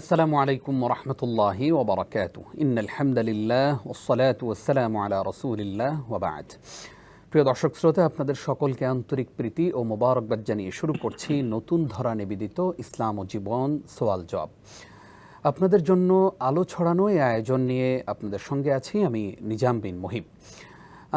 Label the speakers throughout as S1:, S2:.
S1: আসসালামু আলাইকুম إن الحمد لله والصلاة والسلام على رسول الله وبعد প্রিয় দর্শক শ্রোতা, আপনাদের সকলকে আন্তরিক প্রীতি ও মোবারকবাদ জানিয়ে শুরু করছি নতুন ধরা নিবেদিত ইসলাম ও জীবন সোয়াল জব। আপনাদের জন্য আলো ছড়ানো এই আয়োজন নিয়ে আপনাদের সঙ্গে আছি আমি নিজাম বিন মহিম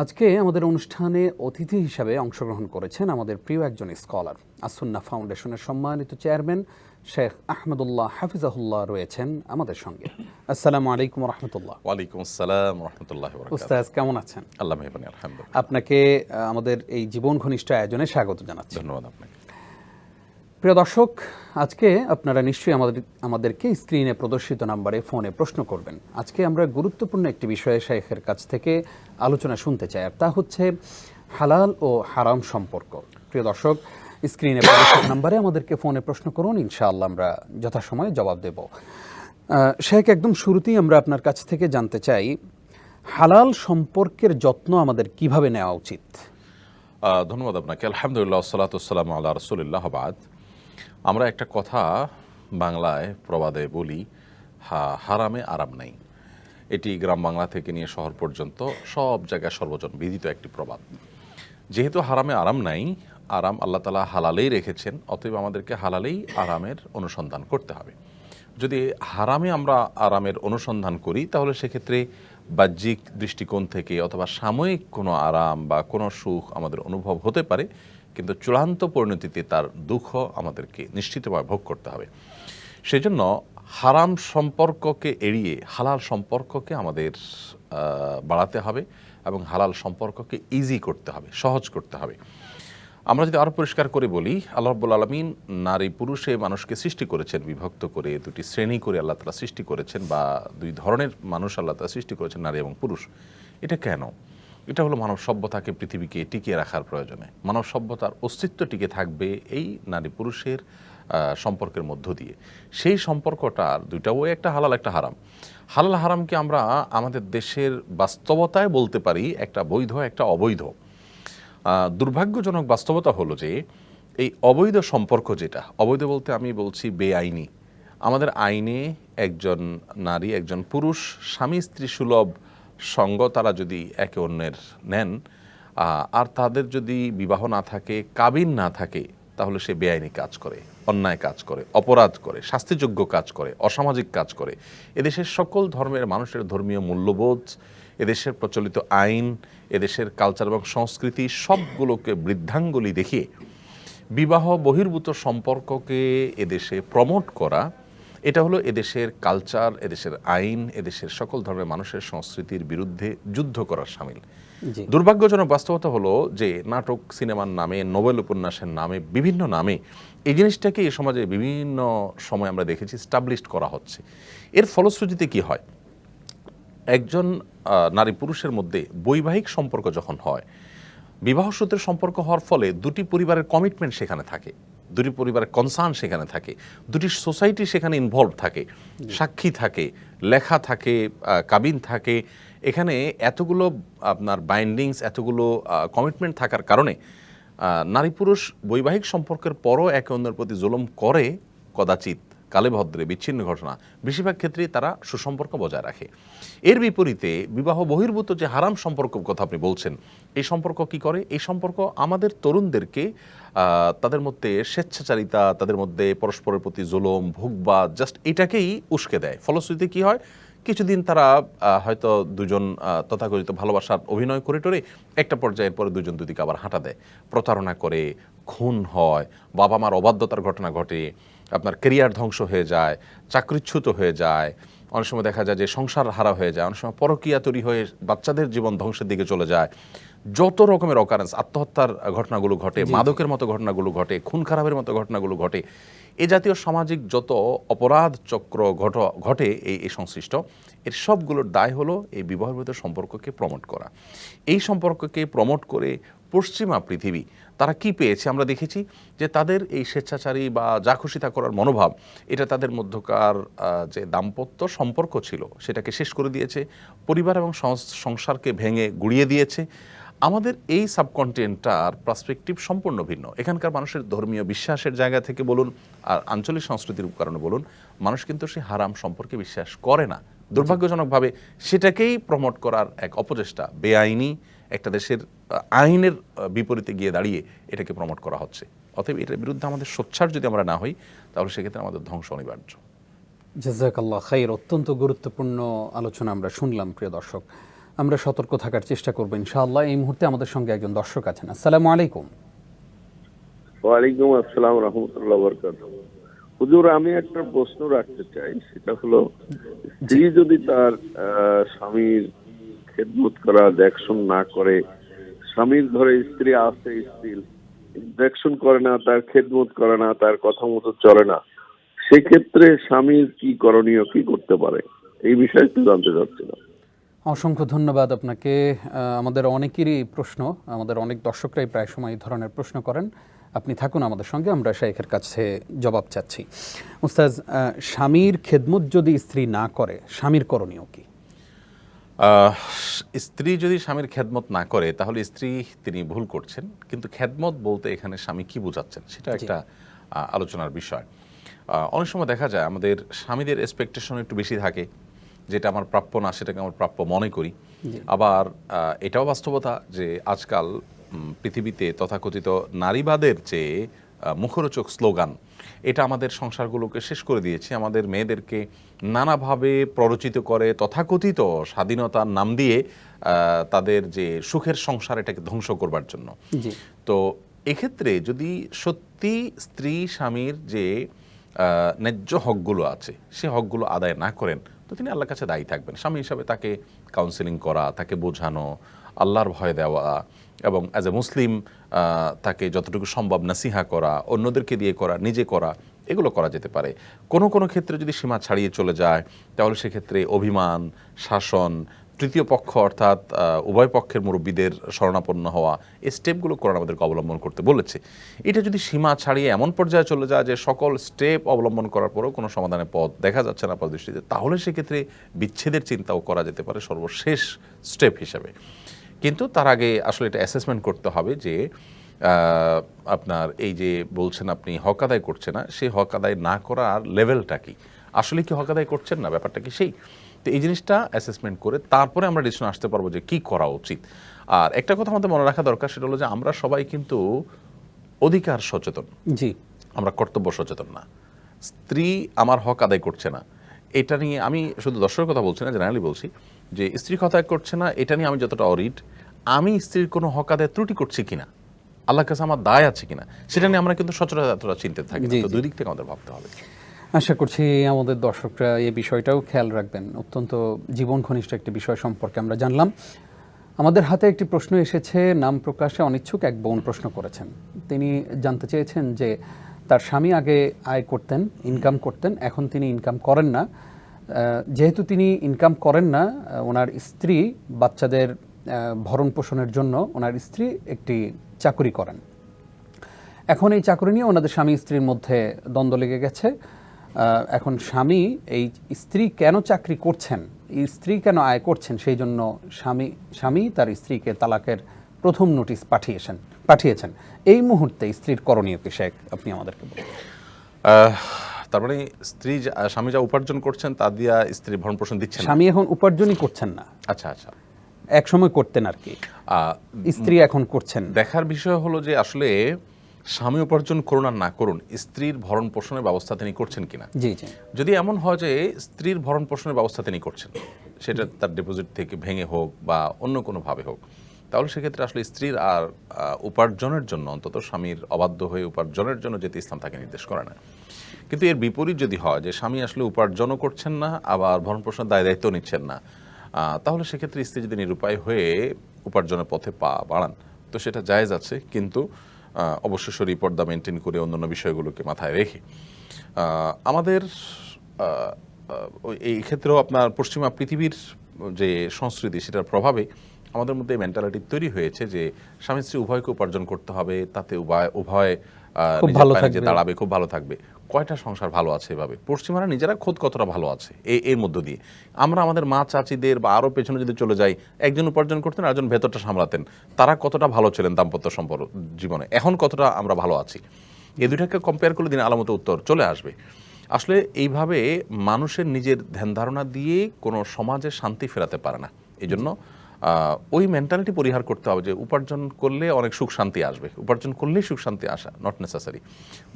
S1: আজকে আমাদের অনুষ্ঠানে অতিথি হিসাবে অংশগ্রহণ করেছেন আমাদের প্রিয় একজন স্কলার, আসুন্না ফাউন্ডেশনের সম্মানিত চেয়ারম্যান শেখ আহমদুল্লাহ হাফিজাহুল্লাহ রয়েছেন আমাদের সঙ্গে। আসসালামু আলাইকুম রহমতুল্লাহ
S2: ওয়ালাইকুম আসসালাম রহমতুল্লাহ
S1: উস্তাজ কেমন আছেন?
S2: আল্লাহ আলহামদুলিল্লাহ।
S1: আপনাকে আমাদের এই জীবন ঘনিষ্ঠ আয়োজনে স্বাগত জানাচ্ছি।
S2: ধন্যবাদ আপনাকে।
S1: প্রিয় দর্শক আজকে আপনারা নিশ্চয়ই আমাদের আমাদেরকে স্ক্রিনে প্রদর্শিত নাম্বারে ফোনে প্রশ্ন করবেন। আজকে আমরা গুরুত্বপূর্ণ একটি বিষয়ে শেখের কাছ থেকে আলোচনা শুনতে চাই আর তা হচ্ছে হালাল ও হারাম সম্পর্ক। প্রিয় দর্শক স্ক্রিনে নাম্বারে আমাদেরকে ফোনে প্রশ্ন করুন, ইনশাআল্লাহ আমরা যথাসময়ে জবাব দেব। শেখ, একদম শুরুতেই আমরা আপনার কাছ থেকে জানতে চাই, হালাল সম্পর্কের যত্ন আমাদের কীভাবে নেওয়া উচিত?
S2: ধন্যবাদ আপনাকে। আলহামদুলিল্লাহ সালাতাম আল্লাহ রসুলিল্লাহ বাদ। আমরা একটা কথা বাংলায় প্রবাদে বলি, হা, হারামে আরাম নাই। এটি গ্রাম বাংলা থেকে নিয়ে শহর পর্যন্ত সব জায়গায় সর্বজন বিদিত একটি প্রবাদ। যেহেতু হারামে আরাম নাই আরাম আল্লাহ তালা হালালেই রেখেছেন, অতএব আমাদেরকে হালালেই আরামের অনুসন্ধান করতে হবে। যদি হারামে আমরা আরামের অনুসন্ধান করি, তাহলে সেক্ষেত্রে বাহ্যিক দৃষ্টিকোণ থেকে অথবা সাময়িক কোনো আরাম বা কোনো সুখ আমাদের অনুভব হতে পারে, কিন্তু চূড়ান্ত পরিণতিতে তার দুঃখ আমাদেরকে নিশ্চিতভাবে ভোগ করতে হবে। সেজন্য হারাম সম্পর্ককে এড়িয়ে হালাল সম্পর্ককে আমাদের বাড়াতে হবে এবং হালাল সম্পর্ককে ইজি করতে হবে, সহজ করতে হবে। আমরা যদি আরও পরিষ্কার করে বলি, আল্লাহ রব্বুল আলমিন নারী পুরুষে মানুষকে সৃষ্টি করেছেন, বিভক্ত করে দুটি শ্রেণি করে আল্লাহ তালা সৃষ্টি করেছেন বা দুই ধরনের মানুষ আল্লাহ তালা সৃষ্টি করেছেন, নারী এবং পুরুষ। এটা কেন? এটা হলো মানব সভ্যতাকে পৃথিবীকে টিকিয়ে রাখার প্রয়োজনে। মানব সভ্যতার অস্তিত্ব টিকে থাকবে এই নারী পুরুষের সম্পর্কের মধ্য দিয়ে। সেই সম্পর্কটার দুইটা ওই একটা হালাল, একটা হারাম। হালাল, হারামকে আমরা আমাদের দেশের বাস্তবতায় বলতে পারি একটা বৈধ, একটা অবৈধ। দুর্ভাগ্যজনক বাস্তবতা হলো যে এই অবৈধ সম্পর্ক যেটা, অবৈধ বলতে আমি বলছি বেআইনি। আমাদের আইনে একজন নারী, একজন পুরুষ স্বামী স্ত্রী সুলভ সঙ্গ তারা যদি একে অন্যের নেন আর তাদের যদি বিবাহ না থাকে, কাবিন না থাকে, তাহলে সে বেআইনি কাজ করে, অন্যায় কাজ করে, অপরাধ করে, শাস্তিযোগ্য কাজ করে, অসামাজিক কাজ করে। এদেশের সকল ধর্মের মানুষের ধর্মীয় মূল্যবোধ এদেশের প্রচলিত আইন এদেশের কালচার এবং সংস্কৃতি সবগুলোকে বৃদ্ধাঙ্গুলি দেখিয়ে বিবাহ বহির্ভূত সম্পর্ককে এদেশে প্রমোট করা এটা হলো এদেশের কালচার এদেশের আইন এদেশের সকল ধর্মের মানুষের সংস্কৃতির বিরুদ্ধে যুদ্ধ করার সামিল। দুর্ভাগ্যজনক বাস্তবতা হলো যে নাটক সিনেমার নামে নোবেল উপন্যাসের নামে বিভিন্ন নামে এই জিনিসটাকে এই সমাজে বিভিন্ন সময় আমরা দেখেছি স্টাবলিশড করা হচ্ছে। এর ফলশ্রুতিতে কি হয়? একজন নারী পুরুষের মধ্যে বৈবাহিক সম্পর্ক যখন হয়, বিবাহ সূত্রে সম্পর্ক হওয়ার ফলে দুটি পরিবারের কমিটমেন্ট সেখানে থাকে, দুটি পরিবারের কনসার্ন সেখানে থাকে, দুটি সোসাইটি সেখানে ইনভলভ থাকে, সাক্ষী থাকে, লেখা থাকে কাবিন থাকে। এখানে এতগুলো আপনার বাইন্ডিংস এতগুলো কমিটমেন্ট থাকার কারণে নারী পুরুষ বৈবাহিক সম্পর্কের পরও একে অন্যের প্রতি জুলুম করে, কদাচিৎ কালে ভদ্রে বিচ্ছিন্ন ঘটনা বেশিরভাগ ক্ষেত্রেই তারা সুসম্পর্ক বজায় রাখে। এর বিপরীতে বিবাহ বহির্ভূত যে হারাম সম্পর্ক কথা আপনি বলছেন, এই সম্পর্ক কি করে? এই সম্পর্ক আমাদের তরুণদেরকে তাদের মধ্যে স্বেচ্ছাচারিতা, তাদের মধ্যে পরস্পরের প্রতি জুলুম, ভোগবাদ জাস্ট এটাকেই উস্কে দেয়। ফলশ্রুতিতে কি হয়? কিছুদিন তারা হয়তো দুজন তথাকথিত ভালোবাসার অভিনয় করে টরে একটা পর্যায়ের পরে দুজন দুদিকে আবার হাঁটা দেয়। প্রতারণা করে, খুন হয় বাবা মার অবাধ্যতার ঘটনা ঘটে আপনার কেরিয়ার ধ্বংস হয়ে যায় চাকরিচ্যুত হয়ে যায় অনেক সময় দেখা যায় যে সংসার হারা হয়ে যায় অনেক সময় পরকীয়া তৈরি হয়ে বাচ্চাদের জীবন ধ্বংসের দিকে চলে যায়। যত রকমের অকারেন্স আত্মহত্যার ঘটনাগুলো ঘটে মাদকের মতো ঘটনাগুলো ঘটে খুন খারাপের মতো ঘটনাগুলো ঘটে এ জাতীয় সামাজিক যত অপরাধ চক্র ঘট ঘটে এই এই সংশ্লিষ্ট এর সবগুলোর দায় হলো এই বিবাহবিত সম্পর্ককে প্রমোট করা। এই সম্পর্ককে প্রমোট করে পশ্চিমা পৃথিবী, তারা কি পেয়েছে আমরা দেখেছি যে তাদের এই স্বেচ্ছাচারী বা যা খুশি তা করার মনোভাব, এটা তাদের মধ্যকার যে দাম্পত্য সম্পর্ক ছিল, সেটাকে শেষ করে দিয়েছে, পরিবার এবং সংস- সংসারকে ভেঙে গুড়িয়ে দিয়েছে। আমাদের এই সাবকন্টিনেন্টটার পার্সপেক্টিভ সম্পূর্ণ ভিন্ন। এখানকার মানুষের ধর্মীয় বিশ্বাসের জায়গা থেকে বলুন আর আঞ্চলিক সংস্কৃতির কারণে বলুন, মানুষ কিন্তু সেই হারাম সম্পর্কে বিশ্বাস করে না। দুর্ভাগ্যজনকভাবে সেটাকেই প্রমোট করার এক অপচেষ্টা বেআইনি একটা দেশের আইনের বিপরীতে গিয়ে দাঁড়িয়ে এটাকে প্রমোট করা হচ্ছে। অতএব এটার বিরুদ্ধে আমাদের সোচ্চার যদি আমরা না হই তাহলে সেক্ষেত্রে আমাদের ধ্বংস অনিবার্য।
S1: জাজাকাল্লাহ খাইর অত্যন্ত গুরুত্বপূর্ণ আলোচনা আমরা শুনলাম প্রিয় দর্শক। আমরা সতর্ক থাকার চেষ্টা করব ইনশাআল্লাহ। এই মুহূর্তে আমাদের সঙ্গে একজন দর্শক আছেন। আসসালামু আলাইকুম।
S3: ওয়ালাইকুম আসসালাম রহমতুল্লাহ বরকাত হুজুর আমি একটা প্রশ্ন রাখতে চাই সেটা হলো স্ত্রী যদি তার স্বামীর খেদমত করা দেখশন না করে স্বামীর ঘরে স্ত্রী আছে স্ত্রী দেখশন করে না তার খেদমত করে না তার কথা মতো চলে না সেক্ষেত্রে স্বামীর কি করণীয় কি করতে পারে? এই বিষয়ে একটু জানতে চাচ্ছিলাম।
S1: অসংখ্য ধন্যবাদ আপনাকে। আমাদের অনেকেরই প্রশ্ন আমাদের অনেক দর্শকরাই প্রায় সময় এই ধরনের প্রশ্ন করেন। আপনি থাকুন আমাদের সঙ্গে আমরা শেখের কাছে জবাব চাচ্ছি। মুস্তাজ স্বামীর খেদমত যদি স্ত্রী না করে স্বামীর করণীয় কি?
S2: স্ত্রী যদি স্বামীর খেদমত না করে তাহলে স্ত্রী তিনি ভুল করছেন। কিন্তু খেদমত বলতে এখানে স্বামী কি বোঝাচ্ছেন সেটা একটা আলোচনার বিষয়। অনেক সময় দেখা যায় আমাদের স্বামীদের এক্সপেকটেশন একটু বেশি থাকে যেটা আমার প্রাপ্য না সেটাকে আমার প্রাপ্য মনে করি। আবার এটাও বাস্তবতা যে আজকাল পৃথিবীতে তথাকথিত নারীবাদের যে মুখরোচক স্লোগান। এটা আমাদের সংসারগুলোকে শেষ করে দিয়েছে। আমাদের মেয়েদেরকে নানাভাবে প্ররোচিত করে তথাকথিত স্বাধীনতার নাম দিয়ে তাদের যে সুখের সংসার এটাকে ধ্বংস করবার জন্য। তো এক্ষেত্রে যদি সত্যি স্ত্রী স্বামীর যে ন্যায্য হকগুলো আছে সে হকগুলো আদায় না করেন তো তিনি আল্লাহর কাছে দায়ী থাকবেন। স্বামী হিসাবে তাকে কাউন্সেলিং করা, তাকে বোঝানো, আল্লাহর ভয় দেওয়া এবং অ্যাজ এ মুসলিম তাকে যতটুকু সম্ভব নাসিহা করা, অন্যদেরকে দিয়ে করা, নিজে করা, এগুলো করা যেতে পারে। কোনো কোনো ক্ষেত্রে যদি সীমা ছাড়িয়ে চলে যায়, তাহলে সেক্ষেত্রে অভিমান, শাসন তৃতীয় পক্ষ অর্থাৎ উভয় পক্ষের মুরব্বীদের শরণাপন্ন হওয়া এই স্টেপগুলো কোরআন আমাদেরকে অবলম্বন করতে বলেছে। এটা যদি সীমা ছাড়িয়ে এমন পর্যায়ে চলে যায় যে সকল স্টেপ অবলম্বন করার পরেও কোনো সমাধানের পথ দেখা যাচ্ছে না দৃষ্টিতে তাহলে সেক্ষেত্রে বিচ্ছেদের চিন্তাও করা যেতে পারে সর্বশেষ স্টেপ হিসাবে। কিন্তু তার আগে আসলে এটা অ্যাসেসমেন্ট করতে হবে যে আপনার এই যে বলছেন আপনি হক আদায় করছে না, সেই হক আদায় না করার লেভেলটা কি? আসলে কি হক আদায় করছেন না? ব্যাপারটা কি সেই? তো এই জিনিসটা অ্যাসেসমেন্ট করে তারপরে আমরা ডিসিশন আসতে পারব যে কি করা উচিত। আর একটা কথা আমাদের মনে রাখা দরকার সেটা হলো যে আমরা সবাই কিন্তু অধিকার সচেতন।
S1: জি।
S2: আমরা কর্তব্য সচেতন না। স্ত্রী আমার হক আদায় করছে না। এটা নিয়ে আমি শুধু দর্শকের কথা বলছি না জেনারেলি বলছি যে স্ত্রী আদায় করছে না এটা নিয়ে আমি যতটা অরিড আমি স্ত্রীর কোনো হক আদায় ত্রুটি করছি কিনা আল্লাহর কাছে আমার দায় আছে কিনা সেটা নিয়ে আমরা কিন্তু সচরাচর চিন্তিত থাকি। তো দুই দিক থেকে আমাদের ভাবতে হবে।
S1: আশা করছি আমাদের দর্শকরা এই বিষয়টাও খেয়াল রাখবেন। অত্যন্ত জীবন ঘনিষ্ঠ একটি বিষয় সম্পর্কে আমরা জানলাম। আমাদের হাতে একটি প্রশ্ন এসেছে, নাম প্রকাশে অনিচ্ছুক এক বোন প্রশ্ন করেছেন। তিনি জানতে চেয়েছেন যে তার স্বামী আগে আয় করতেন, ইনকাম করতেন, এখন তিনি ইনকাম করেন না। যেহেতু তিনি ইনকাম করেন না ওনার স্ত্রী বাচ্চাদের ভরণ পোষণের জন্য ওনার স্ত্রী একটি চাকুরি করেন। এখন এই চাকরি নিয়ে ওনাদের স্বামী স্ত্রীর মধ্যে দ্বন্দ্ব লেগে গেছে। এখন স্বামী এই স্ত্রী কেন চাকরি করছেন? এই স্ত্রী কেন আয় করছেন? সেই জন্য স্বামী স্বামী তার স্ত্রীকে তালাকের প্রথম নোটিশ পাঠিয়েছেন পাঠিয়েছেন। এই মুহূর্তে স্ত্রীর করণীয় কি শেখ? আপনি আমাদেরকে বলুন।
S2: আহ, তার মানে স্ত্রী যা- স্বামী যা উপার্জন করছেন তা দিয়া স্ত্রী ভরণ পোষণ দিচ্ছেন
S1: স্বামী এখন উপার্জনই করছেন না।
S2: আচ্ছা আচ্ছা।
S1: এক সময় করতেন আর কি। স্ত্রী এখন করছেন।
S2: দেখার বিষয় হলো যে আসলে স্বামী উপার্জন করুন আর না করুন স্ত্রীর ভরণ পোষণের ব্যবস্থা তিনি করছেন কিনা?
S1: জি জি।
S2: যদি এমন হয় যে স্ত্রীর ভরণ পোষণের ব্যবস্থা তিনি করছেন সেটা তার ডিপোজিট থেকে ভেঙে হোক বা অন্য কোনোভাবে হোক তাহলে সেক্ষেত্রে আসলে স্ত্রীর আর উপার্জনের জন্য অন্তত স্বামীর অবাধ্য হয়ে উপার্জনের জন্য যেতে ইসলাম তাকে নির্দেশ করে না। কিন্তু এর বিপরীত যদি হয় যে স্বামী আসলে উপার্জনও করছেন না আবার ভরণ পোষণের দায় দায়িত্ব নিচ্ছেন না তাহলে সেক্ষেত্রে স্ত্রী যদি নিরুপায় হয়ে উপার্জনের পথে পা বাড়ান তো সেটা জায়েজ আছে কিন্তু অবশ্যই শরীর পর্দা মেনটেন করে অন্যান্য বিষয়গুলোকে মাথায় রেখে। আমাদের এই ক্ষেত্রেও আপনার পশ্চিমা পৃথিবীর যে সংস্কৃতি, সেটার প্রভাবে আমাদের মধ্যে মেন্টালিটি তৈরি হয়েছে যে স্বামী স্ত্রী উভয়কে উপার্জন করতে হবে তাতে উভয় উভয়
S1: খুব ভালো থাকবে।
S2: দাঁড়াবে খুব ভালো থাকবে। কয়টা সংসার ভালো আছে এভাবে? পশ্চিমারা নিজেরা খোদ কতটা ভালো আছে এই এর মধ্য দিয়ে? আমরা আমাদের মা চাচিদের বা আরও পেছনে যদি চলে যাই একজন উপার্জন করতেন আর একজন ভেতরটা সামলাতেন। তারা কতটা ভালো ছিলেন দাম্পত্য সম্পর্ক জীবনে? এখন কতটা আমরা ভালো আছি? এই দুটাকে কম্পেয়ার করলে দিন আলামত উত্তর চলে আসবে। আসলে এইভাবে মানুষের নিজের ধ্যান ধারণা দিয়ে কোনো সমাজে শান্তি ফেরাতে পারে না। এই জন্য ওই মেন্টালিটি পরিহার করতে হবে যে উপার্জন করলে অনেক সুখ শান্তি আসবে। উপার্জন করলেই সুখ শান্তি আসা নট নেসেসারি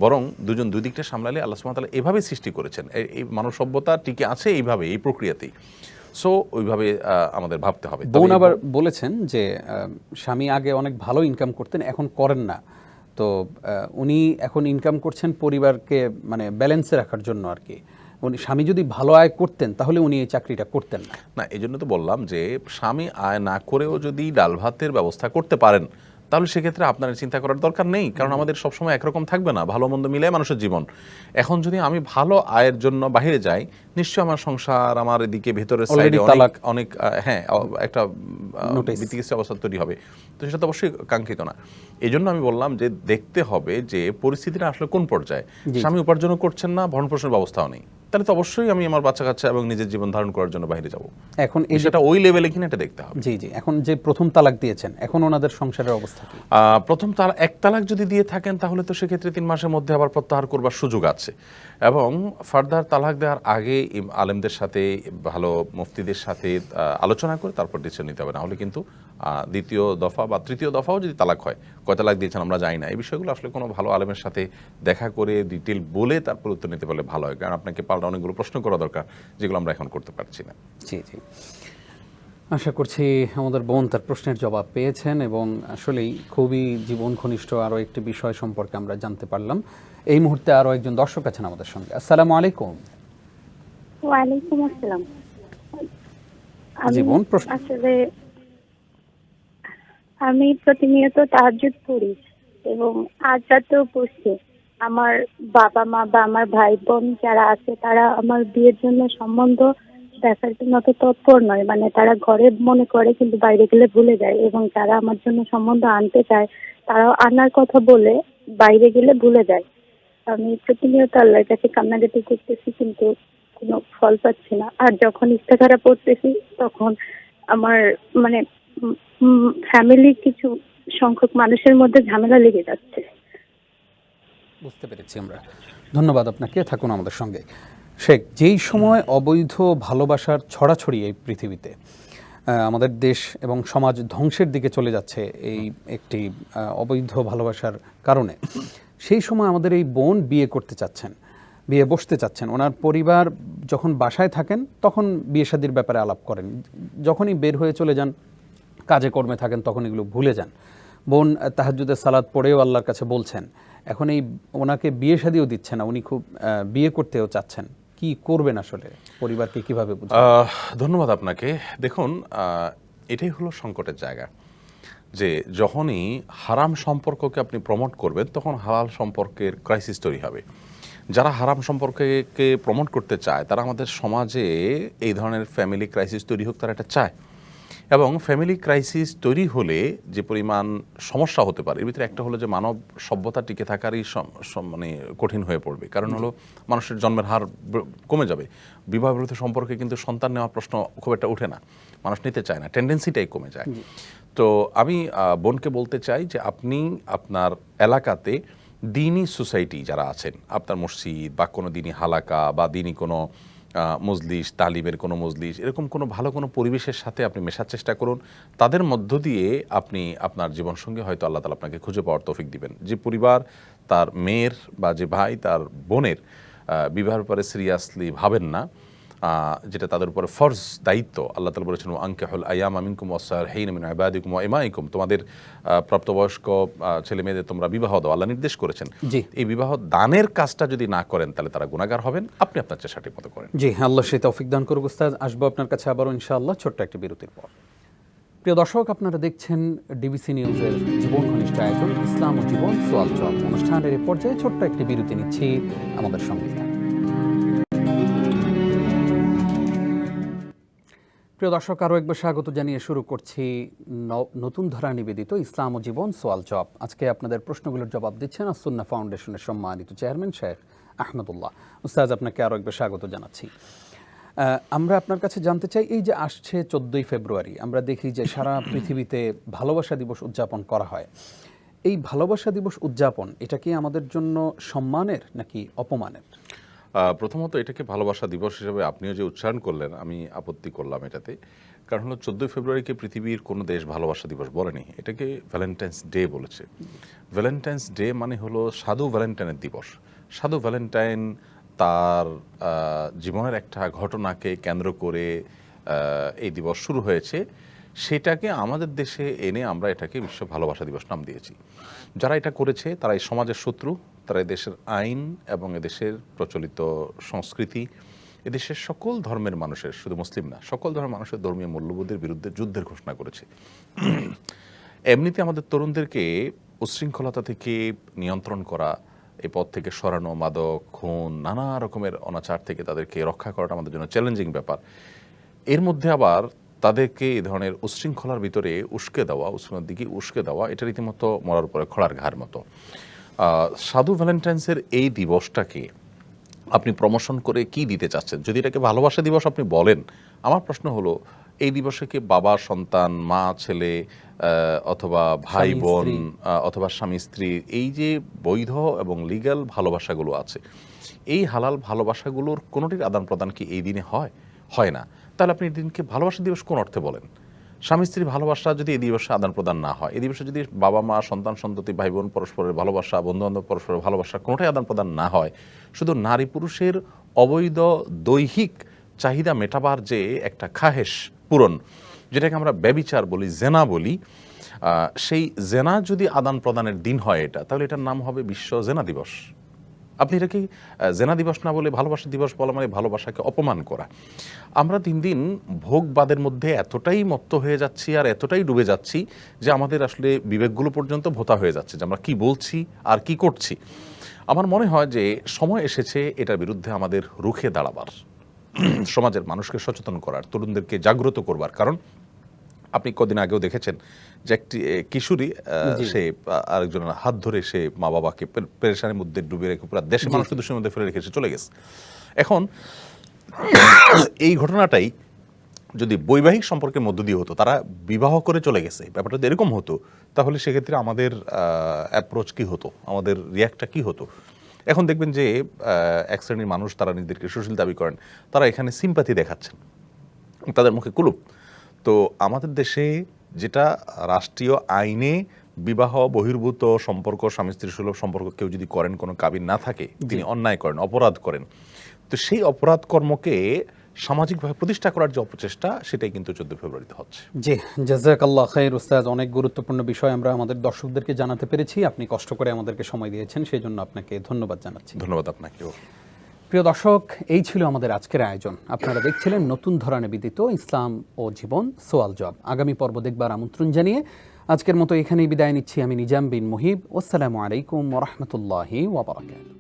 S2: বরং দুজন দুই দিকটা সামলালে আল্লাহ সুবহানাহু এভাবে সৃষ্টি করেছেন। এই মানব সভ্যতা টিকে আছে এইভাবে, এই প্রক্রিয়াতেই। সো ওইভাবে আমাদের ভাবতে হবে।
S1: বোন আবার বলেছেন যে স্বামী আগে অনেক ভালো ইনকাম করতেন, এখন করেন না। তো উনি এখন ইনকাম করছেন পরিবারকে মানে ব্যালেন্সে রাখার জন্য আর কি। উনি স্বামী যদি ভালো আয় করতেন তাহলে উনি এই চাকরিটা করতেন না।
S2: না এই জন্য তো বললাম যে স্বামী আয় না করেও যদি ডাল ভাতের ব্যবস্থা করতে পারেন তাহলে সেক্ষেত্রে আপনার চিন্তা করার দরকার নেই। কারণ আমাদের সবসময় একরকম থাকবে না ভালো মন্দ মিলে মানুষের জীবন। এখন যদি আমি ভালো আয়ের জন্য বাইরে যাই নিশ্চয়ই আমার সংসার আমার এদিকে
S1: Already
S2: সাইডে অনেক অনেক হ্যাঁ একটা. অবস্থা তৈরি হবে। তো সেটা তো অবশ্যই কাঙ্ক্ষিত না। এই জন্য আমি বললাম যে দেখতে হবে যে পরিস্থিতিটা আসলে কোন পর্যায়ে। স্বামী উপার্জনও করছেন না ভরণ পোষণের ব্যবস্থাও নেই। তাহলে তো অবশ্যই আমি আমার বাচ্চা কাচ্চা এবং নিজের জীবন ধারণ করার জন্য বাইরে যাব।
S1: এখন এই যে
S2: সেটা ওই লেভেলে কিনা এটা দেখতে হবে।
S1: জি জি। এখন যে প্রথম তালাক দিয়েছেন এখন ওনাদের সংসারের অবস্থা কি?
S2: প্রথম তার এক তালাক যদি দিয়ে থাকেন তাহলে তো সেক্ষেত্রে তিন মাসের মধ্যে আবার প্রত্যাহার করবার সুযোগ আছে। এবং ফার্দার তালাক দেওয়ার আগে আলেমদের সাথে ভালো মুফতিদের সাথে আলোচনা করে তারপর ডিসিশন নিতে হবে। না হলে কিন্তু দ্বিতীয় দফা বা তৃতীয় দফাও যদি তালাক হয় কয় তালাক দিয়েছেন আমরা জানি না। এই বিষয়গুলো আসলে কোনো ভালো আলেমের সাথে দেখা করে ডিটেল বলে তারপর উত্তর নিতে পারলে ভালো হয়। কারণ আপনাকে পাল্টা অনেকগুলো প্রশ্ন করা দরকার যেগুলো আমরা এখন করতে পারছি না।
S1: জি জি। আশা করছি আমাদের বোন তার প্রশ্নের জবাব পেয়েছেন এবং আসলেই খুবই জীবন ঘনিষ্ঠ আরও একটি বিষয় সম্পর্কে আমরা জানতে পারলাম। এই মুহূর্তে আরও একজন দর্শক আছেন আমাদের সঙ্গে। আসসালামু আলাইকুম।
S4: ওয়ালাইকুম আসসালাম।
S1: জি, বোন, প্রশ্ন-
S4: আসলে আমি প্রতিনিয়ত তাহাজ্জুদ পড়ি এবং আজ রাতেও আমার বাবা মা বা আমার ভাই বোন যারা আছে, তারা আমার বিয়ের জন্য সম্বন্ধ দেখার জন্য অত তৎপর নয়। মানে তারা ঘরে মনে করে কিন্তু বাইরে গেলে ভুলে যায় এবং যারা আমার জন্য সম্বন্ধ আনতে চায়, তারাও আনার কথা বলে বাইরে গেলে ভুলে যায়। আমি প্রতিনিয়ত আল্লাহর কাছে কান্নাকাটি করতেছি কিন্তু কোনো ফল পাচ্ছি না। আর যখন ইস্তেখারা পড়তেছি, তখন আমার মানে ফ্যামিলি কিছু সংখ্যক মানুষের মধ্যে ঝামেলা লেগে যাচ্ছে।
S1: বুঝতে পেরেছি আমরা। ধন্যবাদ আপনাকে, থাকুন আমাদের সঙ্গে। শেখ, যেই সময় অবৈধ ভালোবাসার ছড়াছড়ি এই পৃথিবীতে আমাদের দেশ এবং সমাজ ধ্বংসের দিকে চলে যাচ্ছে এই একটি অবৈধ ভালোবাসার কারণে, সেই সময় আমাদের এই বোন বিয়ে করতে চাচ্ছেন, বিয়ে বসতে চাচ্ছেন। ওনার পরিবার যখন বাসায় থাকেন, তখন বিয়ে শাদির ব্যাপারে আলাপ করেন। যখনই বের হয়ে চলে যান কাজে কর্মে থাকেন, তখন এগুলো ভুলে যান। বোন তাহাজুদের সালাদ পড়েও আল্লাহর কাছে বলছেন, এখন এই ওনাকে বিয়ে শাদিও দিচ্ছে না, উনি খুব বিয়ে করতেও চাচ্ছেন। কি করবেন আসলে? পরিবারকে কীভাবে
S2: ধন্যবাদ আপনাকে। দেখুন এটাই হলো সংকটের জায়গা। যে যখনই হারাম সম্পর্ককে আপনি প্রমোট করবেন, তখন হালাল সম্পর্কের ক্রাইসিস তৈরি হবে। যারা হারাম সম্পর্ককে প্রমোট করতে চায়, তারা আমাদের সমাজে এই ধরনের ফ্যামিলি ক্রাইসিস তৈরি হোক, তারা এটা চায়। এবং ফ্যামিলি ক্রাইসিস তৈরি হলে যে পরিমাণ সমস্যা হতে পারে এর ভিতরে একটা হলো যে মানব সভ্যতা টিকে থাকারই মানে কঠিন হয়ে পড়বে। কারণ হলো মানুষের জন্মের হার কমে যাবে। বিবাহ বিরোধী সম্পর্কে কিন্তু সন্তান নেওয়ার প্রশ্ন খুব একটা ওঠে না। মানুষ নিতে চায় না টেন্ডেন্সিটাই কমে যায়। তো আমি বোনকে বলতে চাই যে আপনি আপনার এলাকাতে দিনী সোসাইটি যারা আছেন আপনার মসজিদ বা কোনো দিনই হালাকা বা দিনই কোনো মজলিস তালিমের কোনো মজলিস, এরকম কোনো ভালো কোনো পরিবেশের সাথে আপনি মেশার চেষ্টা করুন। তাদের মধ্য দিয়ে আপনি আপনার জীবনসঙ্গী হয়তো আল্লাহ তালা আপনাকে খুঁজে পাওয়ার তৌফিক দিবেন। যে পরিবার, তার মেয়ের বা যে ভাই, তার বোনের বিবাহের পরে সিরিয়াসলি ভাবেন না। যেটা তাদের উপর ফরজ দায়িত্ব আল্লাহ তালা বলেছেন আঙ্কে হল আয়াম আমিনকুম ওসার হেইন মিন আবাদিকুম এমাইকুম তোমাদের প্রাপ্তবয়স্ক ছেলে মেয়েদের তোমরা বিবাহ দাও আল্লাহ নির্দেশ করেছেন।
S1: জি।
S2: এই বিবাহ দানের কাজটা যদি না করেন তাহলে তারা গুণাগার হবেন। আপনি আপনার চেষ্টা ঠিক মতো করেন।
S1: জি আল্লাহ সেই তৌফিক দান করুক উস্তাদ। আসব আপনার কাছে আবারও ইনশাআল্লাহ ছোট্ট একটি বিরতির পর। প্রিয় দর্শক আপনারা দেখছেন ডিবিসি নিউজের জীবন ঘনিষ্ঠ আয়োজন ইসলাম ও জীবন সোয়াল চল অনুষ্ঠানের এই পর্যায়ে ছোট্ট একটি বিরতি নিচ্ছি আমাদের সঙ্গে। প্রিয় দর্শক, আরও একবার স্বাগত জানিয়ে শুরু করছি নতুন ধারা নিবেদিত ইসলাম ও জীবন সোয়াল জব আজকে আপনাদের প্রশ্নগুলোর জবাব দিচ্ছেন আসুন্না ফাউন্ডেশনের সম্মানিত চেয়ারম্যান শেখ আহমদুল্লাহ। উস্তাজ আপনাকে আরও একবার স্বাগত জানাচ্ছি। আমরা আপনার কাছে জানতে চাই, এই যে আসছে চোদ্দোই ফেব্রুয়ারি, আমরা দেখি যে সারা পৃথিবীতে ভালোবাসা দিবস উদযাপন করা হয়। এই ভালোবাসা দিবস উদযাপন, এটা কি আমাদের জন্য সম্মানের নাকি অপমানের?
S2: প্রথমত এটাকে ভালোবাসা দিবস হিসেবে আপনিও যে উচ্চারণ করলেন, আমি আপত্তি করলাম এটাতে। কারণ হলো চোদ্দোই ফেব্রুয়ারিকে পৃথিবীর কোনো দেশ ভালোবাসা দিবস বলেনি। এটাকে ভ্যালেন্টাইন্স ডে বলেছে। ভ্যালেন্টাইন্স ডে মানে হলো সাধু ভ্যালেন্টাইনের দিবস। সাধু ভ্যালেন্টাইন তার জীবনের একটা ঘটনাকে কেন্দ্র করে এই দিবস শুরু হয়েছে। সেটাকে আমাদের দেশে এনে আমরা এটাকে বিশ্ব ভালোবাসা দিবস নাম দিয়েছি। যারা এটা করেছে, তারা এই সমাজের শত্রু, তারা দেশের আইন এবং এদেশের প্রচলিত সংস্কৃতি এদেশের সকল ধর্মের মানুষের, শুধু মুসলিম না, সকল ধর্মের মানুষের ধর্মীয় মূল্যবোধের বিরুদ্ধে যুদ্ধের ঘোষণা করেছে। এমনিতে আমাদের তরুণদেরকে উচ্ছৃঙ্খলতা থেকে নিয়ন্ত্রণ করা এই পথ থেকে সরানো, মাদক, খুন, নানা রকমের অনাচার থেকে তাদেরকে রক্ষা করাটা আমাদের জন্য চ্যালেঞ্জিং ব্যাপার। এর মধ্যে আবার তাদেরকে এই ধরনের উশৃঙ্খলার ভিতরে উস্কে দেওয়া উচ্ছৃঙ্খলার দিকে উস্কে দেওয়া এটা রীতিমতো মরার উপরে খড়ার ঘাড় মতো। সাধু ভ্যালেন্টাইন্সের এই দিবসটাকে আপনি প্রমোশন করে কি দিতে চাচ্ছেন? যদি এটাকে ভালোবাসা দিবস আপনি বলেন আমার প্রশ্ন হলো এই দিবসে কি বাবা সন্তান মা ছেলে অথবা ভাই বোন অথবা স্বামী স্ত্রী এই যে বৈধ এবং লিগ্যাল ভালোবাসাগুলো আছে এই হালাল ভালোবাসাগুলোর কোনোটির আদান প্রদান কি এই দিনে হয়? হয় না। তাহলে আপনি দিনকে ভালোবাসা দিবস কোন অর্থে বলেন? স্বামী স্ত্রীর ভালোবাসা যদি এই দিবসে আদান প্রদান না হয়, এই দিবসে যদি বাবা মা, সন্তান সন্ততি ভাই বোন পরস্পরের ভালোবাসা বন্ধু বান্ধব পরস্পরের ভালোবাসা কোনোটাই আদান প্রদান না হয়, শুধু নারী পুরুষের অবৈধ দৈহিক চাহিদা মেটাবার যে একটা খাহেশ পূরণ, যেটাকে আমরা ব্যবিচার বলি, জেনা বলি সেই জেনা যদি আদান প্রদানের দিন হয় এটা, তাহলে এটার নাম হবে বিশ্ব জেনা দিবস। আপনি এটাকে আহ, জেনা দিবস না বলে ভালোবাসা দিবস বলা মানে ভালোবাসাকে অপমান করা। আমরা দিন দিন ভোগবাদের মধ্যে এতটাই মত্ত হয়ে যাচ্ছি আর এতটাই ডুবে যাচ্ছি যে আমাদের আসলে বিবেকগুলো পর্যন্ত ভোতা হয়ে যাচ্ছে যে আমরা কি বলছি আর কি করছি। আমার মনে হয় যে সময় এসেছে এটার বিরুদ্ধে আমাদের রুখে দাঁড়াবার। সমাজের মানুষকে সচেতন করার তরুণদেরকে জাগ্রত করবার। কারণ আপনি কদিন আগেও দেখেছেন যে একটি কিশোরী সে আরেকজনের হাত ধরে সে মা বাবাকে পেরেশানির মধ্যে ডুবে রেখে পুরো দেশের মানুষকে দূষণের মধ্যে ফেলে রেখেছে চলে গেছে। এখন এই ঘটনাটাই যদি বৈবাহিক সম্পর্কের মধ্য দিয়ে হতো তারা বিবাহ করে চলে গেছে ব্যাপারটা যদি এরকম হতো তাহলে সেক্ষেত্রে আমাদের অ্যাপ্রোচ কি হতো? আমাদের রিয়াক্টটা কি হতো? এখন দেখবেন যে আহ, এক শ্রেণির মানুষ তারা নিজেদেরকে সুশীল দাবি করেন তারা এখানে সিম্পাথি দেখাচ্ছেন। তাদের মুখে কুলুপ। তো আমাদের দেশে যেটা রাষ্ট্রীয় আইনে বিবাহ বহির্ভূত সম্পর্ক স্বামী স্ত্রী সুলভ সম্পর্ক কেউ যদি করেন কোনো কাবিন না থাকে তিনি অন্যায় করেন অপরাধ করেন তো সেই অপরাধ কর্মকে সামাজিকভাবে প্রতিষ্ঠা করার যে অপচেষ্টা সেটাই কিন্তু চোদ্দ ফেব্রুয়ারিতে হচ্ছে।
S1: জি জাজাকাল্লাহ খাইর উস্তাদ অনেক গুরুত্বপূর্ণ বিষয় আমরা আমাদের দর্শকদেরকে জানাতে পেরেছি। আপনি কষ্ট করে আমাদেরকে সময় দিয়েছেন সেই জন্য আপনাকে ধন্যবাদ জানাচ্ছি।
S2: ধন্যবাদ আপনাকেও।
S1: প্রিয় দর্শক, এই ছিল আমাদের আজকের আয়োজন। আপনারা দেখছিলেন নতুন ধরনের বিদিত ইসলাম ও জীবন সোয়াল জব। আগামী পর্ব দেখবার আমন্ত্রণ জানিয়ে আজকের মতো এখানেই বিদায় নিচ্ছি আমি নিজাম বিন মুহিব। আসসালামু আলাইকুম ওরহমতুল্লাহি ওবরাকাতুহু